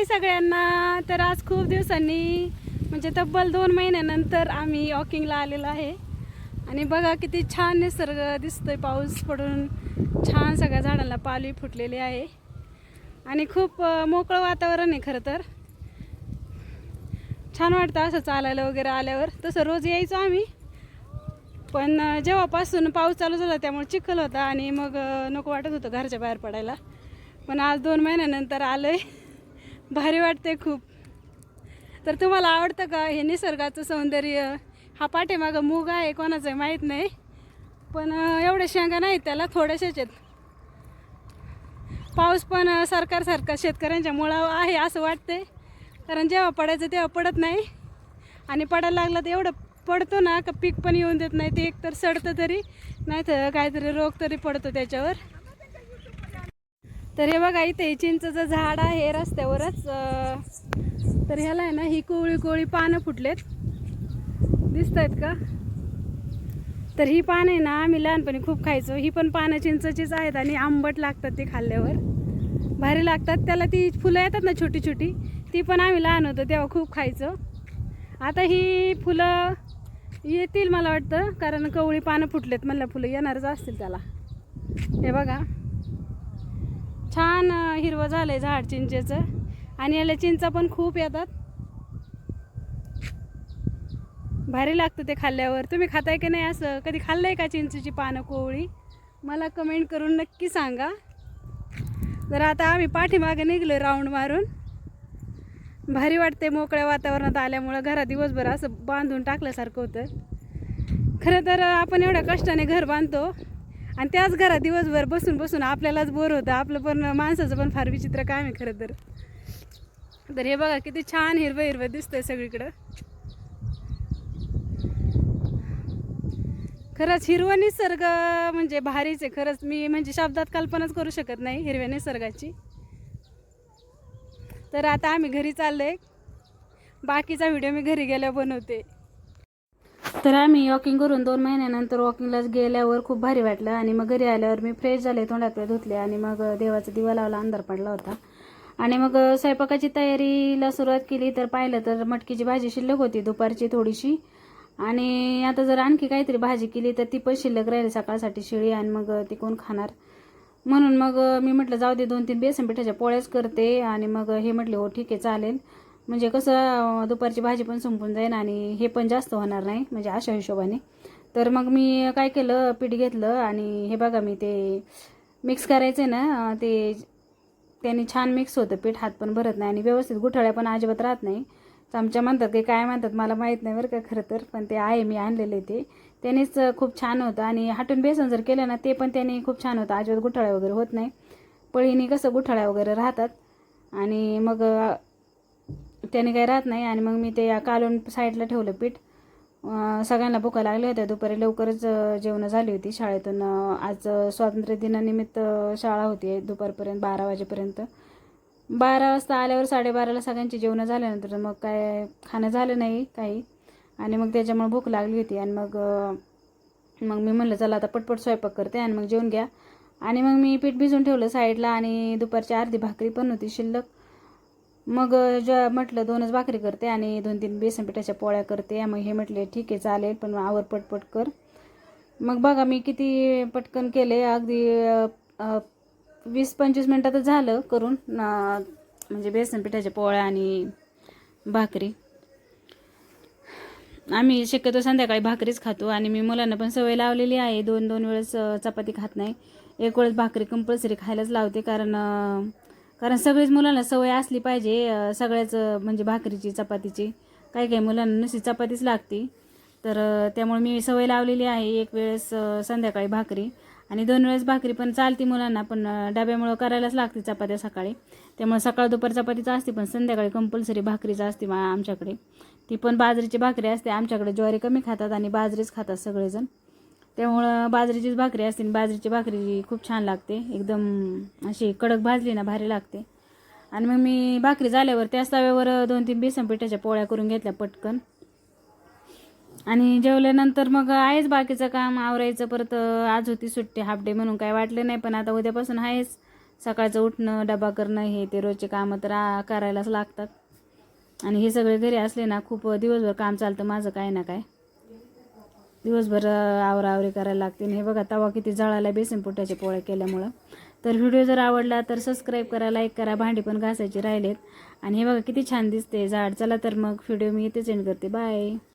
हाय सगळ्यांना. तर आज खूप दिवसांनी म्हणजे तब्बल दोन महिन्यानंतर आम्ही वॉकिंगला आलेलो आहे. आणि बघा किती छान निसर्ग दिसतोय पाऊस पडून. छान सगळ्या झाडांना पालवी फुटलेली आहे. आणि खूप मोकळं वातावरण आहे खरं तर. छान वाटतं असं चालायला वगैरे आल्यावर. तसं रोज यायचो आम्ही. पण जेव्हापासून पाऊस चालू झाला त्यामुळे चिखल होता आणि मग नको वाटत होतं घरच्या बाहेर पडायला. पण आज दोन महिन्यानंतर आलं आहे भारी वाटते खूप. तर तुम्हाला आवडतं का हे निसर्गाचं सौंदर्य? हा पाठीमागं मूग आहे कोणाचं आहे माहीत नाही. पण अं, एवढ्या शेंगा नाहीत त्याला थोड्याशाच आहेत. पाऊस पण सरकारसारखा शेतकऱ्यांच्या मुळावर आहे असं वाटते कारण जेव्हा पडायचं तेव्हा पडत नाही. आणि पडायला लागलं तर एवढं पडतो ना का पीक पण येऊन देत नाही. ते एकतर सडतं तरी नाही तर काहीतरी रोग तरी पडतो त्याच्यावर. तर हे बघा इथे चिंचचं झाड आहे रस्त्यावरच तर ह्याला आहे ना ही कोवळी कोवळी पानं फुटलेत. दिसत आहेत का? तर ही पानं आहे ना आम्ही लहानपणी खूप खायचो. ही पण पानं चिंचचीच आहेत आणि आंबट लागतात ती खाल्ल्यावर. भारी लागतात. त्याला ती फुलं येतात ना छोटी छोटी ती पण आम्ही लहान होतो तेव्हा खूप खायचो. आता ही फुलं येतील मला वाटतं कारण कवळी पानं फुटलेत म्हणलं फुलं येणारच असतील त्याला. हे बघा. छान हिरवं हिरवं झालंय झाड चिंचेचं. आणि याला चिंचा पण खूप येतात. भारी लागतं ते खाल्ल्यावर. तुम्ही खाताय की नाही असं? कधी खाल्लंय का चिंचेची पानं कोवळी? मला कमेंट करून नक्की सांगा. तर आता आम्ही पाठीमागे निघलो राऊंड मारून. भारी वाटते मोकळ्या वातावरणात आल्यामुळं घरात दिवसभर असं बांधून टाकल्यासारखं होतं. खरं तर आपण एवढ्या कष्टाने घर बांधतो. आणि त्याच घरात दिवसभर बसून बसून आपल्यालाच बोर होतं. आपलं पण माणसाचं पण फार विचित्र काम आहे खरं तर. तर हे बघा किती छान हिरवं हिरवं दिसतंय सगळीकडं. खरंच हिरवं निसर्ग म्हणजे भारीच आहे. खरंच मी म्हणजे शब्दात कल्पनाच करू शकत नाही हिरव्या निसर्गाची. तर आता आम्ही घरी चाललोय. बाकीचा व्हिडिओ मी घरी गेल्या बनवते. तर आम्ही वॉकिंग करून दोन महिन्यानंतर वॉकिंगला गेल्यावर खूप भारी वाटलं. आणि मग घरी आल्यावर मी फ्रेश झाले तोंडात धुतले आणि मग देवाचा दिवा लावला अंधार पडला होता. आणि मग स्वयंपाकाची तयारीला सुरुवात केली तर पाहिलं तर मटकीची भाजी शिल्लक होती दुपारची थोडीशी. आणि आता जर आणखी काहीतरी भाजी केली तर ती पण शिल्लक राहिली सकाळसाठी शिळी आणि मग ती कोण खाणार? म्हणून मग मी म्हटलं जाऊ दे दोन तीन बेसन पिठाच्या पोळ्याच करते. आणि मग हे म्हटले हो ठीक आहे चालेल. म्हणजे कसं दुपारची भाजी पण संपून जाईल आणि हे पण जास्त होणार नाही म्हणजे अशा हिशोबाने. तर मग मी काय केलं पीठ घेतलं आणि हे बघा मी ते मिक्स करायचं आहे ना ते त्याने छान मिक्स होतं. पीठ हात पण भरत नाही आणि व्यवस्थित गुठळ्या पण अजिबात राहत नाही. चमच्या म्हणतात की काय म्हणतात मला माहीत नाही बरं का खरं तर पण ते आहे मी आणलेले ते. त्यानेच खूप छान होतं आणि हाटून बेसन जर केलं ना ते पण त्याने खूप छान होतं. अजिबात गुठळ्या वगैरे होत नाही. पळीने कसं गुठळ्या वगैरे राहतात. आणि मग त्याने काही राहत नाही आणि मग मी ते कालून साईडला ठेवलं पीठ. सगळ्यांना भुका लागल्या होत्या. दुपारी लवकरच जेवणं झाली होती शाळेतून. आज स्वातंत्र्य दिनानिमित्त शाळा होती दुपारपर्यंत बारा वाजेपर्यंत. बारा वाजता आल्यावर साडेबाराला सगळ्यांची जेवणं झाल्यानंतर मग काय खाणं झालं नाही काही. आणि मग त्याच्यामुळे भूक लागली होती. आणि मग मग मी म्हणलं चला आता पटपट स्वयंपाक करते आणि मग जेवून घ्या. आणि मग मी पीठ भिजून ठेवलं साईडला आणि दुपारची अर्धी भाकरी पण होती शिल्लक. मग ज म्हटलं दोनच भाकरी करते आणि दोन तीन बेसन पिठाच्या पोळ्या करते. मग हे म्हटले ठीक आहे चालेल पण आवर पटपट कर. मग बघा मी किती पटकन केले. अगदी वीस पंचवीस मिनटातच झालं करून म्हणजे बेसन पिठाच्या पोळ्या आणि भाकरी. आम्ही शक्यतो संध्याकाळी भाकरीच खातो आणि मी मुलांना पण सवय लावलेली आहे. दोन दोन वेळेस चपाती खात नाही. एक वेळेस भाकरी कंपल्सरी खायलाच लावते कारण कारण सगळीच मुलांना सवय असली पाहिजे सगळ्याच म्हणजे भाकरीची चपातीची. काही काही मुलांना नुसती चपातीच लागते. तर त्यामुळे मी सवय लावलेली आहे एक वेळेस संध्याकाळी भाकरी. आणि दोन वेळेस भाकरी पण चालते मुलांना पण डब्यामुळं करायलाच लागते चपात्या सकाळी. त्यामुळे सकाळ दुपार चपातीचं असते पण संध्याकाळी कंपल्सरी भाकरीचं असते मा आमच्याकडे. ती पण बाजरीची भाकरी असते आमच्याकडे ज्वारी कमी खातात आणि बाजरीच खातात सगळेजण. त्यामुळं बाजरीचीच भाकरी असते आणि बाजरीची भाकरी खूप छान लागते. एकदम अशी कडक भाजली ना भारी लागते. आणि मग मी भाकरी झाल्यावर त्याच तव्यावर दोन तीन बेसन पिठाच्या पोळ्या करून घेतल्या पटकन. आणि जेवल्यानंतर मग आहेच बाकीचं काम आवरायचं परत आज होती सुट्टी हाफ डे म्हणून काय वाटलं नाही पण आता उद्यापासून आहेच. सकाळचं उठणं डबा करणं हे ते रोजचे कामं तर करायलाच लागतात. आणि हे सगळे घरी असले ना खूप दिवसभर काम चालतं माझं काय ना काय दिवसभर आवरावरी करायला लागते आणि हे बघा तवा किती जळाला बेसन पोट्याचे पोळे केल्यामुळं. तर व्हिडिओ जर आवडला तर सबस्क्राईब करा लाईक करा भांडी पण घासायची राहिलेत. आणि हे बघा किती छान दिसते झाड. चला तर मग व्हिडिओ मी इथेच एंड करते. बाय